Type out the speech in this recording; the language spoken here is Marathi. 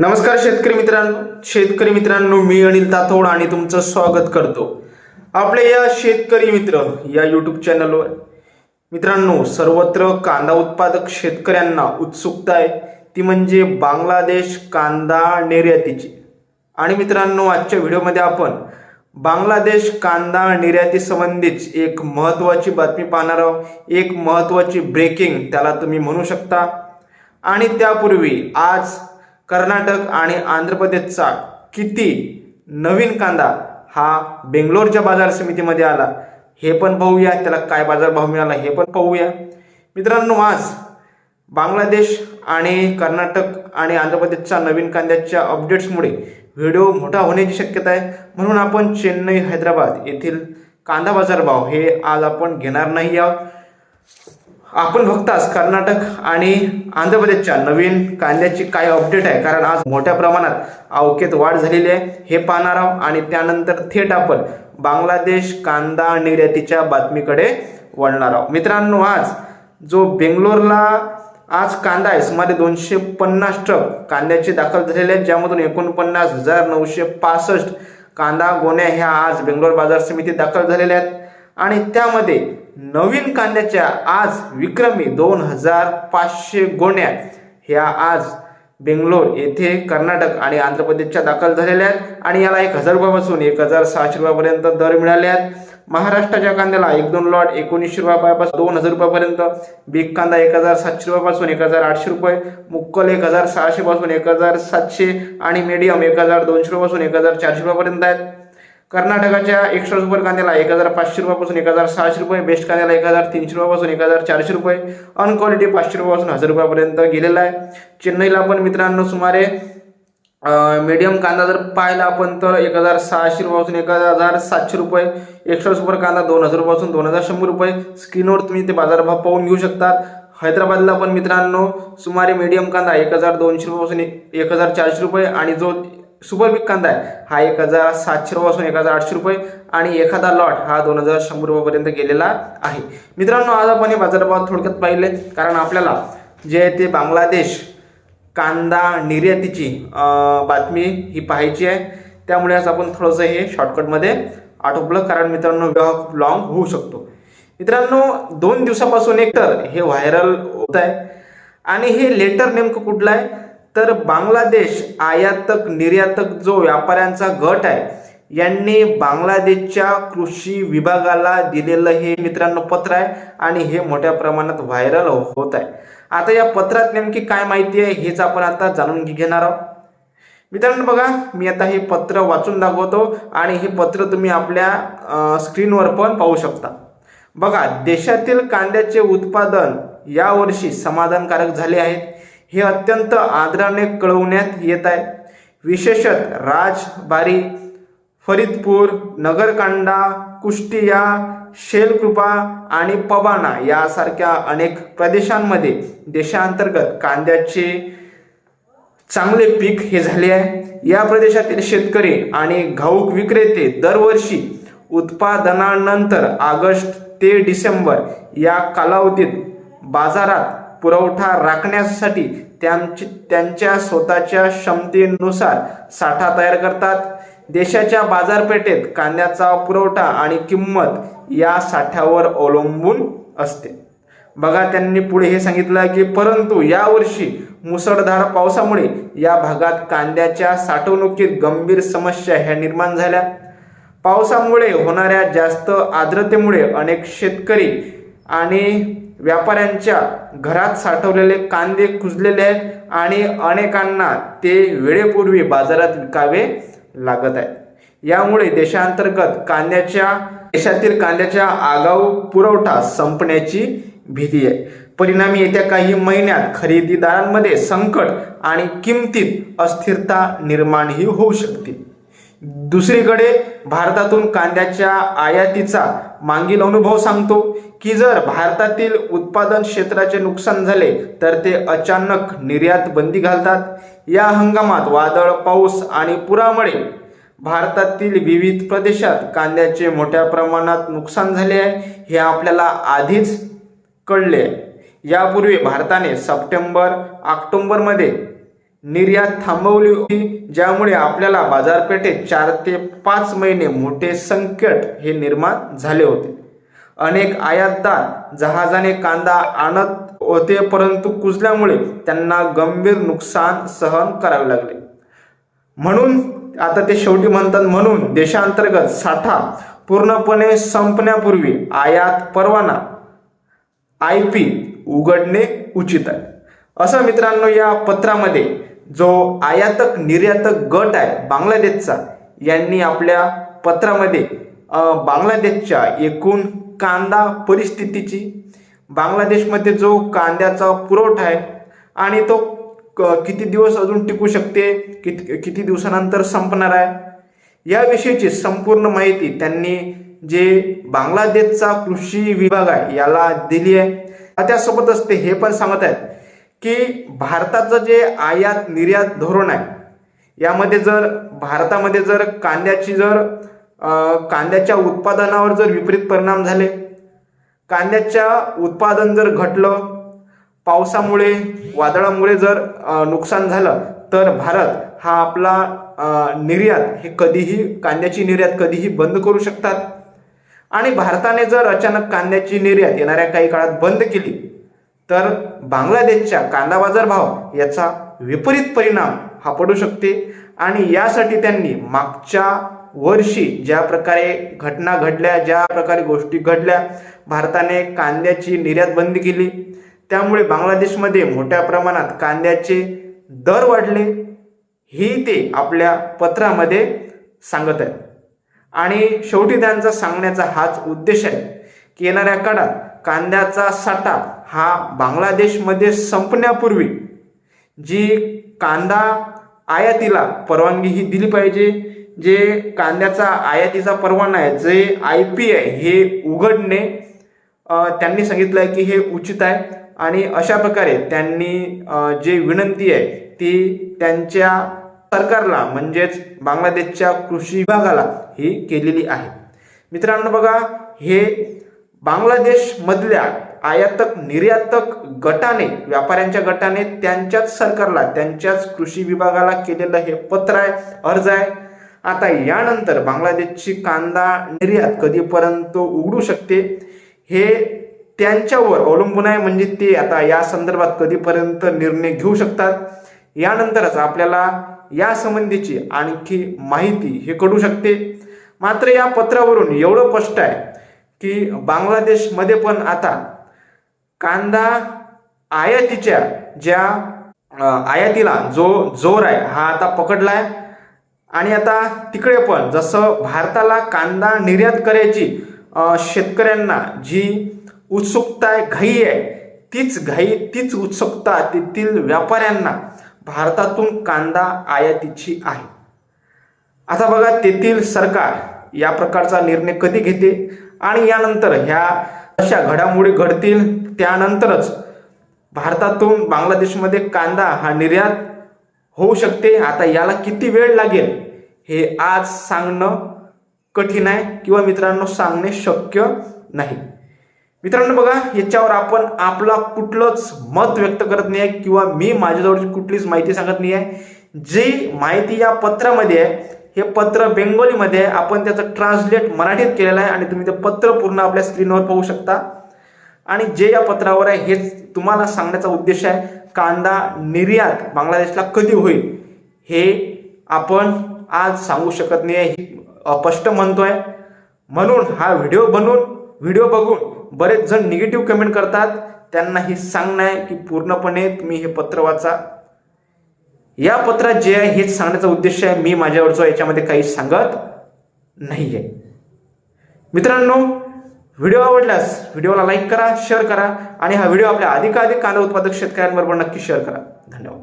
नमस्कार शेतकरी मित्रांनो. शेतकरी मित्रांनो मी अनिल तातोड आणि तुमचं स्वागत करतो. आपले या शेतकरी मित्र या यूट्यूब चॅनलवर मित्रांनो सर्वत्र कांदा उत्पादक शेतकऱ्यांना उत्सुकता आहे. ती म्हणजे बांगलादेश कांदा निर्यातीची. आणि मित्रांनो आजच्या व्हिडिओमध्ये आपण बांगलादेश कांदा निर्याती संबंधीच एक महत्त्वाची बातमी पाहणार आहोत. एक महत्त्वाची ब्रेकिंग त्याला तुम्ही म्हणू शकता. आणि त्यापूर्वी आज कर्नाटक आणि आंध्र प्रदेशचा किती नवीन कांदा हा बेंगलोरच्या बाजार समितीमध्ये आला हे पण पाहूया. त्याला काय बाजारभाव मिळाला हे पण पाहूया. मित्रांनो आज बांगलादेश आणि कर्नाटक आणि आंध्र प्रदेशच्या नवीन कांद्याच्या अपडेट्समुळे व्हिडिओ मोठा होण्याची शक्यता आहे. म्हणून आपण चेन्नई हैदराबाद येथील कांदा बाजारभाव हे आज आपण घेणार नाही आहोत. आपण बघताच कर्नाटक आणि आंध्र प्रदेशच्या नवीन कांद्याची काय अपडेट आहे? कारण आज मोठ्या प्रमाणात अवकेत वाढ झालेली आहे. हे पाहणार आहोत आणि त्यानंतर थेट आपण बांगलादेश कांदा निर्यातीच्या बातमीकडे वळणार आहोत. मित्रांनो आज जो बेंगलोरला आज कांदा आहे सुमारे दोनशे पन्नास ट्रक कांद्याचे दाखल झालेले आहेत ज्यामधून एकोणपन्नास हजार नऊशे पासष्ट कांदा गोण्या ह्या आज बेंगलोर बाजार समितीत दाखल झालेल्या आहेत. आणि त्यामध्ये नवीन कांद्याच्या आज विक्रमी दोन हजार पाचशे गोण्या ह्या आज बेंगलोर येथे कर्नाटक आणि आंध्र प्रदेशच्या दाखल झालेल्या आहेत. आणि याला एक हजार रुपयापासून एक हजार सहाशे रुपयापर्यंत दर मिळाले आहेत. महाराष्ट्राच्या कांद्याला एक दोन लॉट एकोणीसशे रुपयापासून दोन हजार रुपयापर्यंत. बिग कांदा एक हजार सातशे रुपयापासून एक हजार आठशे रुपये. मुक्कल एक हजार सहाशेपासून एक हजार सातशे. आणि मीडियम एक हजार दोनशे रुपयापासून एक हजार चारशे रुपयापर्यंत आहेत. कर्नाटकाच्या एक्स्ट्रा सुपर कांद्याला एक हजार पाचशे रुपयापासून एक हजार सहाशे रुपये बेस्ट कांद्याला एक हजार तीनशे रुपयापासून एक हजार चारशे रुपये अनक्वालिटी पाचशे रुपयापासून हजार रुपयापर्यंत गेलेला आहे. चेन्नईला पण मित्रांनो सुमारे मीडियम कांदा जर पाहिला आपण तर एक हजार सहाशे रुपयापासून एक हजार सातशे रुपये एक्स्ट्रा सुपर कांदा दोन हजार रुपयापासून दोन हजार शंभर रुपये. स्क्रीनवर तुम्ही ते बाजारभाव पाहून घेऊ शकतात. हैदराबादला पण मित्रांनो सुमारे मीडियम कांदा एक हजार दोनशे रुपयापासून एक हजार चारशे रुपये आणि जो सुपर बिग कांदा आहे. हा एक हजार सातशे रुपयापासून एक हजार आठशे रुपये आणि एखादा लॉट हा दोन हजार शंभर रुपयापर्यंत गेलेला आहे. मित्रांनो आज आपण हे बाजारभाव थोडक्यात पाहिले. कारण आपल्याला जे आहे ते बांगलादेश कांदा निर्यातीची बातमी ही पाहायची आहे. त्यामुळे आज आपण थोडंसं हे शॉर्टकटमध्ये आटोपलं. कारण मित्रांनो विवाह खूप लॉंग होऊ शकतो. मित्रांनो दोन दिवसापासून एक तर हे व्हायरल होत आहे. आणि हे लेटर नेमकं कुठलं आहे? तर बांगलादेश आयातक निर्यातक जो व्यापाऱ्यांचा गट आहे यांनी बांगलादेशच्या कृषी विभागाला दिलेलं हे मित्रांनो पत्र आहे आणि हे मोठ्या प्रमाणात व्हायरल होत आहे. आता या पत्रात नेमकी काय माहिती आहे हेच आपण आता जाणून घेणार आहोत. मित्रांनो बघा मी आता हे पत्र वाचून दाखवतो आणि हे पत्र तुम्ही आपल्या स्क्रीनवर पण पाहू शकता. बघा देशातील कांद्याचे उत्पादन यावर्षी समाधानकारक झाले आहेत हे अत्यंत आदराने कळवण्यात येत आहे. विशेषत राजबारी फरीदपूर नगरकांडा कुष्टिया शेलकृपा आणि पबाना यासारख्या अनेक प्रदेशांमध्ये देशांतर्गत कांद्याचे चांगले पीक हे झाले आहे. या प्रदेशातील शेतकरी आणि घाऊक विक्रेते दरवर्षी उत्पादनानंतर ऑगस्ट ते डिसेंबर या कालावधीत बाजारात पुरवठा राखण्यासाठी त्यांची त्यांच्या स्वतःच्या क्षमतेनुसार साठा तयार करतात. देशाच्या बाजारपेठेत कांद्याचा पुरवठा आणि किंमत या साठ्यावर अवलंबून असते. बघा त्यांनी पुढे हे सांगितलं की परंतु यावर्षी मुसळधार पावसामुळे या भागात कांद्याच्या साठवणुकीत गंभीर समस्या ह्या निर्माण झाल्या. पावसामुळे होणाऱ्या जास्त आर्द्रतेमुळे अनेक शेतकरी आणि व्यापाऱ्यांच्या घरात साठवलेले कांदे कुजलेले आहेत आणि अनेकांना ते वेळेपूर्वी बाजारात विकावे लागत आहेत. यामुळे देशांतर्गत कांद्याच्या देशातील कांद्याच्या आगाऊ पुरवठा संपण्याची भीती आहे. परिणामी येत्या काही महिन्यात खरेदीदारांमध्ये संकट आणि किमतीत अस्थिरता निर्माणही होऊ शकते. दुसरीकडे भारतातून कांद्याच्या आयातीचा मागील अनुभव सांगतो. की जर भारतातील उत्पादन क्षेत्राचे नुकसान झाले तर ते अचानक निर्यात बंदी घालतात. या हंगामात वादळ पाऊस आणि पुरामुळे भारतातील विविध प्रदेशात कांद्याचे मोठ्या प्रमाणात नुकसान झाले आहे हे आपल्याला आधीच कळले आहे. यापूर्वी भारताने सप्टेंबर ऑक्टोंबरमध्ये निर्यात थांबवली होती ज्यामुळे आपल्याला बाजारपेठेत चार ते पाच महिने मोठे संकट हे निर्माण झाले होते. अनेक आयातदार जहाजाने कांदा आणत होते परंतु कुजल्यामुळे त्यांना गंभीर नुकसान सहन करावे लागले. म्हणून आता ते शेवटी म्हणतात म्हणून देशांतर्गत साठा पूर्णपणे संपण्यापूर्वी आयात परवाना आय पी उघडणे उचित आहे. असं मित्रांनो या पत्रामध्ये जो आयातक निर्यातक गट आहे बांगलादेशचा यांनी आपल्या पत्रामध्ये बांगलादेशच्या एकूण कांदा परिस्थितीची. बांगलादेशमध्ये जो कांद्याचा पुरवठा आहे आणि तो क- किती दिवस अजून टिकू शकते किती किती दिवसानंतर संपणार आहे याविषयीची संपूर्ण माहिती त्यांनी जे बांगलादेशचा कृषी विभाग आहे याला दिली आहे. त्यासोबतच ते हे पण सांगत आहेत की भारताचं जे आयात निर्यात धोरण आहे यामध्ये जर भारतामध्ये जर कांद्याची जर कांद्याच्या उत्पादनावर जर विपरीत परिणाम झाले कांद्याच्या उत्पादन जर घटलं पावसामुळे वादळामुळे जर नुकसान झालं तर भारत हा आपला निर्यात हे कधीही कांद्याची निर्यात कधीही बंद करू शकतात. आणि भारताने जर अचानक कांद्याची निर्यात येणाऱ्या काही काळात बंद केली तर बांगलादेशच्या कांदा बाजार भाव याचा विपरीत परिणाम हा पडू शकते. आणि यासाठी त्यांनी मागच्या वर्षी ज्या प्रकारे घटना घडल्या ज्या प्रकारे गोष्टी घडल्या भारताने कांद्याची निर्यात बंदी केली. त्यामुळे बांगलादेशमध्ये मोठ्या प्रमाणात कांद्याचे दर वाढले. ही ते आपल्या पत्रामध्ये सांगत आहेत. आणि शेवटी त्यांचा सांगण्याचा हाच उद्देश आहे की येणाऱ्या काळात कांद्याचा साठा हा बांगलादेशमध्ये संपण्यापूर्वी जी कांदा आयातीला परवानगी ही दिली पाहिजे जे कांद्याचा आयातीचा परवाना आहे जे आय पी आय हे उघडणे त्यांनी सांगितलं आहे की हे उचित आहे. आणि अशा प्रकारे त्यांनी जे विनंती आहे ती त्यांच्या सरकारला म्हणजेच बांगलादेशच्या कृषी विभागाला ही केलेली आहे. मित्रांनो बघा हे बांगलादेशमधल्या आयातक निर्यातक गटाने व्यापाऱ्यांच्या गटाने त्यांच्याच सरकारला त्यांच्याच कृषी विभागाला केलेलं हे पत्र आहे अर्ज आहे. आता यानंतर बांगलादेशची कांदा निर्यात कधीपर्यंत उघडू शकते हे त्यांच्यावर अवलंबून आहे. म्हणजे ते आता या संदर्भात कधीपर्यंत निर्णय घेऊ शकतात यानंतरच आपल्याला या संबंधीची आणखी माहिती हे कळू शकते. मात्र या पत्रावरून एवढं स्पष्ट आहे की बांगलादेशमध्ये पण आता कांदा आयातीच्या ज्या आयातीला जो जोर आहे हा आता पकडला आहे आणि आता तिकडे पण जसं भारताला कांदा निर्यात करायची शेतकऱ्यांना जी उत्सुकता आहे घाई आहे तीच घाई तीच उत्सुकता तेथील व्यापाऱ्यांना भारतातून कांदा आयातीची आहे. आता बघा तेथील सरकार या प्रकारचा निर्णय कधी घेते आणि यानंतर ह्या अशा घडामोडी घडतील त्यानंतरच भारतातून बांगलादेशमध्ये कांदा हा निर्यात होऊ शकते. आता याला किती वेळ लागेल? हे आज सांगणं कठीण आहे किंवा मित्रांनो सांगणे शक्य नाही. मित्रांनो बघा याच्यावर आपण आपला कुठलंच मत व्यक्त करत नाही आहे किंवा मी माझ्याजवळची कुठलीच माहिती सांगत नाही आहे. जी माहिती या पत्रामध्ये आहे हे पत्र बेंगोलीमध्ये आहे. आपण त्याचं ट्रान्सलेट मराठीत केलेलं आहे आणि तुम्ही ते पत्र पूर्ण आपल्या स्क्रीनवर पाहू शकता. आणि जे या पत्रावर आहे हेच तुम्हाला सांगण्याचा उद्देश आहे कांदा निर्यात बांगलादेशला कधी होईल हे आपण आज सांगू शकत नाही आहे स्पष्ट म्हणतोय. म्हणून हा व्हिडिओ बनवून व्हिडिओ बघून बरेच जण निगेटिव्ह कमेंट करतात. त्यांना हे सांगणं आहे की पूर्णपणे तुम्ही हे पत्र वाचा. या पत्रात जे आहे हेच सांगण्याचा उद्देश आहे. मी माझ्यावरचं याच्यामध्ये काही सांगत नाही आहे मित्रांनो व्हिडिओ आवडल्यास व्हिडिओला लाईक करा शेअर करा आणि हा व्हिडिओ आपल्या अधिकाधिक कांदा उत्पादक शेतकऱ्यांबरोबर नक्की शेअर करा. धन्यवाद.